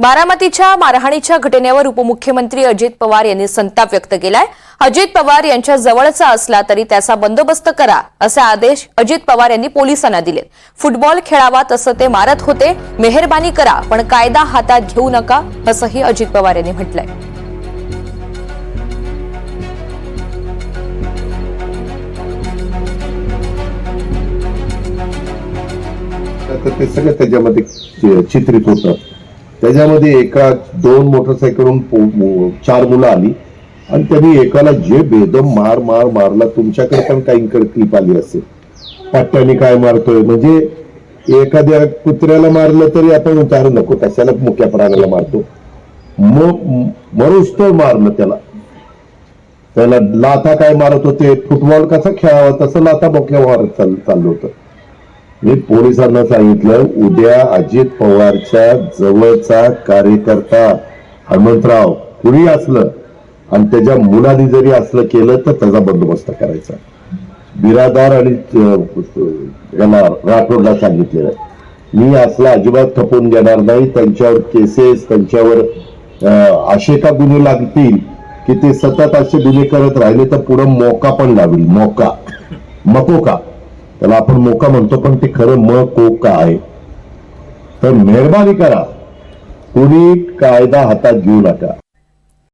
बारामतीच्या मारहाणीच्या घटनेवर उपमुख्यमंत्री अजित पवार यांनी संताप व्यक्त केलाय. अजित पवार यांच्या जवळचा असला तरी त्याचा बंदोबस्त करा असे आदेश अजित पवार यांनी पोलिसांना दिले फुटबॉल खेळावा तसं ते मारत होते मेहरबानी करा पण कायदा हातात घेऊ नका असंही अजित पवार यांनी म्हटलंय. ते सगळं त्याच्यामध्ये चित्रित होतं. त्याच्यामध्ये एका दोन मोटरसायकलवरून चार मुलं आली. आणि त्यांनी एकाला जे बेदम मार मार मारला तुमच्याकडे पण काही क्लिप आली असेल. पट्ट्याने काय मारतोय? म्हणजे एखाद्या कुत्र्याला मारलं तरी आपण विचारू नको कशाला मुक्या प्राण्याला मारतो. म- मारलं त्याला. त्याला लाथा काय मारत होते? फुटबॉल कसा खेळावा? तसं लाथा बोक्या मारत चाल- चाललं होतं. मी पोलिसांना सांगितलं उद्या अजित पवारच्या जवळचा कार्यकर्ता हनुमंतराव कुणी असलं आणि त्याच्या मुलाने जरी असलं केलं तर त्याचा बंदोबस्त करायचा. बिरादार आणि याला राठोडला सांगितलेलं मी असला अजिबात थपून घेणार नाही त्यांच्यावर केसेस त्यांच्यावर असे का गुन्हे लागतील की ते सतत असे गुन्हे करत राहिले तर पुढं मोका पण लागेल मोका. मकोका त्याला आपण मोका म्हणतो पण ते खरं म को का आहे. तर मेहरबानी करा. कुणी कायदा हातात घेऊ नका.